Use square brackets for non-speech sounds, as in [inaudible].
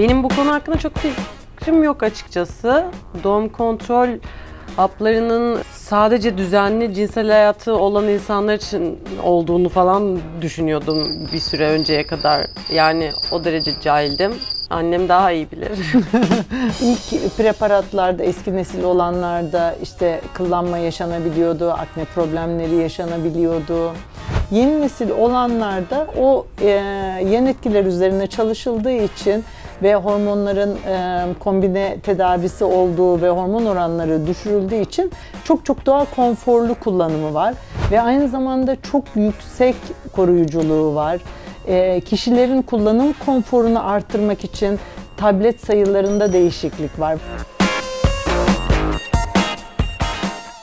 Benim bu konu hakkında çok fikrim yok açıkçası. Doğum kontrol haplarının sadece düzenli cinsel hayatı olan insanlar için olduğunu falan düşünüyordum bir süre önceye kadar. Yani o derece cahildim. Annem daha iyi bilir. [laughs] İlk preparatlarda, eski nesil olanlarda işte kıllanma yaşanabiliyordu, akne problemleri yaşanabiliyordu. Yeni nesil olanlarda o e, yan etkiler üzerine çalışıldığı için ve hormonların e, kombine tedavisi olduğu ve hormon oranları düşürüldüğü için çok çok daha konforlu kullanımı var ve aynı zamanda çok yüksek koruyuculuğu var. E, kişilerin kullanım konforunu arttırmak için tablet sayılarında değişiklik var.